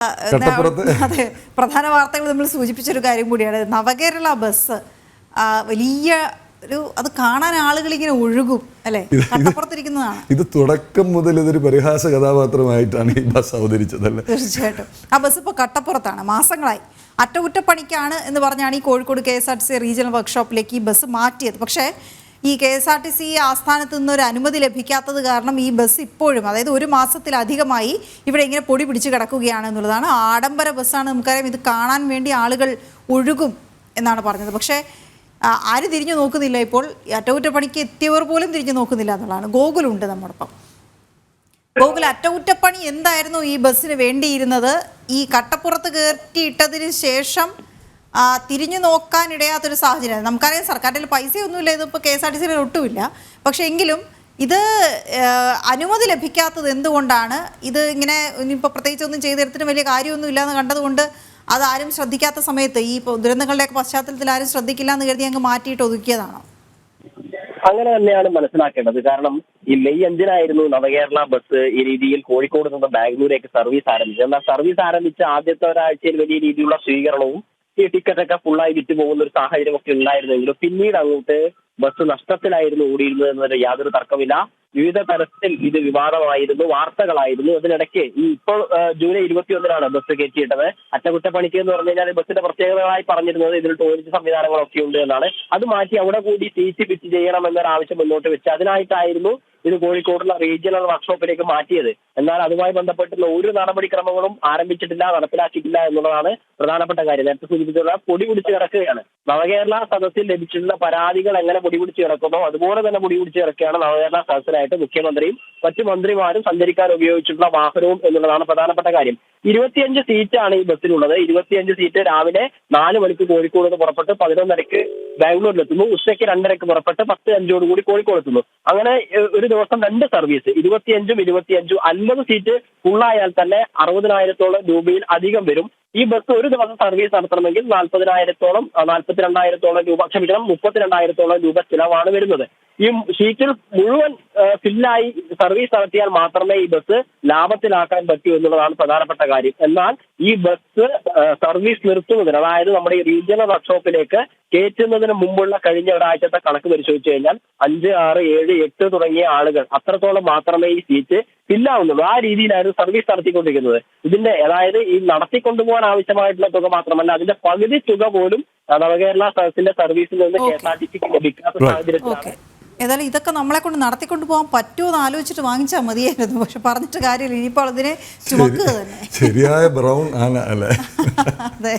അതെ പ്രധാന വാർത്തകൾ നമ്മൾ സൂചിപ്പിച്ചൊരു കാര്യം കൂടിയാണ്. നവകേരള ബസ് വലിയ ഒരു അത് കാണാൻ ആളുകൾ ഇങ്ങനെ ഒഴുകും അല്ലെ? കട്ടപ്പുറത്തിരിക്കുന്നതാണ്. ഇത് തുടക്കം മുതൽ ഇതൊരു പരിഹാസ കഥാപാത്രമായിട്ടാണ് ഈ ബസ് അവതരിച്ചതല്ലേ തീർച്ചയായിട്ടും. ആ ബസ് ഇപ്പോൾ കട്ടപ്പുറത്താണ് മാസങ്ങളായി. അറ്റകുറ്റപ്പണിക്കാണ് എന്ന് പറഞ്ഞാണ് ഈ Kozhikode K S R T C regional വർക്ക്ഷോപ്പിലേക്ക് ഈ ബസ് മാറ്റിയത്. പക്ഷേ ഈ K S R T C ആസ്ഥാനത്ത് നിന്നൊരു അനുമതി ലഭിക്കാത്തത് കാരണം ഈ ബസ് ഇപ്പോഴും അതായത് ഒരു മാസത്തിലധികമായി ഇവിടെ ഇങ്ങനെ പൊടി പിടിച്ച് കിടക്കുകയാണ് എന്നുള്ളതാണ്. ആഡംബര ബസ്സാണ് നമുക്കറിയാം. ഇത് കാണാൻ വേണ്ടി ആളുകൾ ഒഴുകും എന്നാണ് പറഞ്ഞത്. പക്ഷേ ആര് തിരിഞ്ഞു നോക്കുന്നില്ല ഇപ്പോൾ. അറ്റകുറ്റപ്പണിക്ക് എത്തിയവർ പോലും തിരിഞ്ഞു നോക്കുന്നില്ല എന്നുള്ളതാണ്. ഗോകുലുണ്ട് നമ്മോടൊപ്പം. ഗോകുൽ അറ്റകുറ്റപ്പണി എന്തായിരുന്നു ഈ ബസ്സിന് വേണ്ടിയിരുന്നത്? ഈ കട്ടപ്പുറത്ത് കയറ്റിയിട്ടതിന് ശേഷം തിരിഞ്ഞു നോക്കാൻ ഇടയാത്തൊരു സാഹചര്യം. നമുക്കറിയാം സർക്കാരിൽ പൈസയൊന്നുമില്ല ഇതിപ്പോൾ കെ എസ് ആർ ടി സിയിൽ ഒട്ടുമില്ല. പക്ഷേ എങ്കിലും ഇത് അനുമതി ലഭിക്കാത്തത് എന്തുകൊണ്ടാണ്? ഇത് ഇങ്ങനെ ഇനിയിപ്പോൾ പ്രത്യേകിച്ച് ഒന്നും ചെയ്തെടുത്തിട്ട് വലിയ കാര്യമൊന്നും ഇല്ലാന്ന് കണ്ടതുകൊണ്ട് അതാരും ശ്രദ്ധിക്കാത്ത സമയത്ത് ഈ ദുരന്തങ്ങളുടെയൊക്കെ പശ്ചാത്തലത്തിൽ ആരും ശ്രദ്ധിക്കില്ല എന്ന് കരുതി അങ്ങ് മാറ്റിയിട്ട് ഒതുക്കിയതാണോ? അങ്ങനെ തന്നെയാണ് മനസ്സിലാക്കേണ്ടത്. കാരണം ഈ മെയ് അഞ്ചിനായിരുന്നു നവകേരള ബസ് ഈ രീതിയിൽ കോഴിക്കോട് നിന്ന് ബാംഗ്ലൂരേക്ക് സർവീസ് ആരംഭിച്ചത്. എന്നാൽ സർവീസ് ആരംഭിച്ച ആദ്യത്തെ ഒരാഴ്ചയിൽ വലിയ രീതിയിലുള്ള സ്വീകരണവും ഈ ടിക്കറ്റ് ഒക്കെ ഫുള്ളായി വിറ്റ് പോകുന്ന ഒരു സാഹചര്യം ഒക്കെ ഉണ്ടായിരുന്നെങ്കിലും പിന്നീട് അങ്ങോട്ട് ബസ് നഷ്ടത്തിലായിരുന്നു ഓടിയിരുന്നത് എന്നതിന് യാതൊരു തർക്കമില്ല വിവിധ തരത്തിൽ ഇത് വിവാദമായിരുന്നു വാർത്തകളായിരുന്നു. അതിനിടയ്ക്ക് ഈ ഇപ്പോൾ ജൂലൈ ഇരുപത്തിയൊന്നിനാണ് ബസ് കയറ്റിയിട്ടത്. അറ്റകുറ്റപ്പണിക്ക് എന്ന് പറഞ്ഞു കഴിഞ്ഞാൽ ബസ്സിന്റെ പ്രത്യേകതകളായി പറഞ്ഞിരുന്നത് ഇതിൽ ടോയ്ലറ്റ് സംവിധാനങ്ങളൊക്കെ ഉണ്ട് എന്നാണ്. അത് മാറ്റി അവിടെ കൂടി സീറ്റ് പിറ്റ് ചെയ്യണം എന്നൊരു ആവശ്യം മുന്നോട്ട് വെച്ച് അതിനായിട്ടായിരുന്നു ഇത് കോഴിക്കോടുള്ള റീജിയണൽ വർക്ക്ഷോപ്പിലേക്ക് മാറ്റിയത്. എന്നാൽ അതുമായി ബന്ധപ്പെട്ടുള്ള ഒരു നടപടിക്രമങ്ങളും ആരംഭിച്ചിട്ടില്ല നടപ്പിലാക്കിയിട്ടില്ല എന്നുള്ളതാണ് പ്രധാനപ്പെട്ട കാര്യം. നേരത്തെ സൂചിപ്പിച്ചുള്ള പൊടി പിടിച്ച് കിടക്കുകയാണ്. നവകേരള സദസ്സിൽ ലഭിച്ചിട്ടുള്ള പരാതികൾ എങ്ങനെ പൊടി പിടിച്ച് കിടക്കുന്നോ അതുപോലെ തന്നെ പൊടി പിടിച്ച് കിടക്കുകയാണ് നവകേരള സദസ്സിലായിട്ട് മുഖ്യമന്ത്രിയും മറ്റു മന്ത്രിമാരും സഞ്ചരിക്കാൻ ഉപയോഗിച്ചിട്ടുള്ള വാഹനവും എന്നുള്ളതാണ് പ്രധാനപ്പെട്ട കാര്യം. ഇരുപത്തിയഞ്ച് സീറ്റാണ് ഈ ബസ്സിലുള്ളത്. ഇരുപത്തിയഞ്ച് സീറ്റ് രാവിലെ നാല് മണിക്ക് കോഴിക്കോട് നിന്ന് പുറപ്പെട്ട് പതിനൊന്നരക്ക് ബാംഗ്ലൂരിലെത്തുന്നു ഉച്ചയ്ക്ക് രണ്ടരക്ക് പുറപ്പെട്ട് പത്ത് അഞ്ചോട് കൂടി കോഴിക്കോട് എത്തുന്നു. അങ്ങനെ ഒരു ദിവസം രണ്ട് സർവീസ്. ഇരുപത്തിയഞ്ചും ഇരുപത്തിയഞ്ചും അൻപത് സീറ്റ് ഫുള്ളായാൽ തന്നെ അറുപതിനായിരത്തോളം രൂപയിൽ അധികം വരും. ഈ ബസ് ഒരു ദിവസം സർവീസ് നടത്തണമെങ്കിൽ നാൽപ്പതിനായിരത്തോളം നാൽപ്പത്തിരണ്ടായിരത്തോളം രൂപ ക്ഷമിക്കണം മുപ്പത്തിരണ്ടായിരത്തോളം രൂപ ചിലവാണ് വരുന്നത്. ഈ ഷീറ്റിൽ മുഴുവൻ ഫില്ലായി സർവീസ് നടത്തിയാൽ മാത്രമേ ഈ ബസ് ലാഭത്തിലാക്കാൻ പറ്റൂ എന്നുള്ളതാണ് പ്രധാനപ്പെട്ട കാര്യം. എന്നാൽ ഈ ബസ് സർവീസ് നിർത്തുന്നതിന് അതായത് നമ്മുടെ ഈ റീജിയണൽ വർക്ക്ഷോപ്പിലേക്ക് കയറ്റുന്നതിന് മുമ്പുള്ള കഴിഞ്ഞ ഒരാഴ്ചത്തെ കണക്ക് പരിശോധിച്ചു കഴിഞ്ഞാൽ അഞ്ച് ആറ് ഏഴ് എട്ട് തുടങ്ങിയ ആളുകൾ അത്രത്തോളം മാത്രമേ ഈ സീറ്റ് ഫില്ലാവുന്നുള്ളൂ. ആ രീതിയിലായിരുന്നു സർവീസ് നടത്തിക്കൊണ്ടിരിക്കുന്നത്. ഇതിന്റെ അതായത് ഈ നടത്തിക്കൊണ്ടുപോകാൻ ആവശ്യമായിട്ടുള്ള തുക മാത്രമല്ല അതിന്റെ പകുതി തുക പോലും നവകേരള സർവീസിൽ നിന്ന് കെ എസ് ആർ ടി സിക്ക് ലഭിക്കാത്ത സാഹചര്യത്തിലാണ് ഏതായാലും ഇതൊക്കെ നമ്മളെ കൊണ്ട് നടത്തിക്കൊണ്ട് പോകാൻ പറ്റുമോ എന്ന് ആലോചിച്ചിട്ട് വാങ്ങിച്ചാൽ മതിയായിരുന്നു. പക്ഷെ പറഞ്ഞിട്ട് കാര്യമില്ല. ഇനിയിപ്പോൾ അതിനെ ചുമക്കുക തന്നെ. ശരിയായ ബ്രൗൺ ആണ് അല്ലേ? അതെ.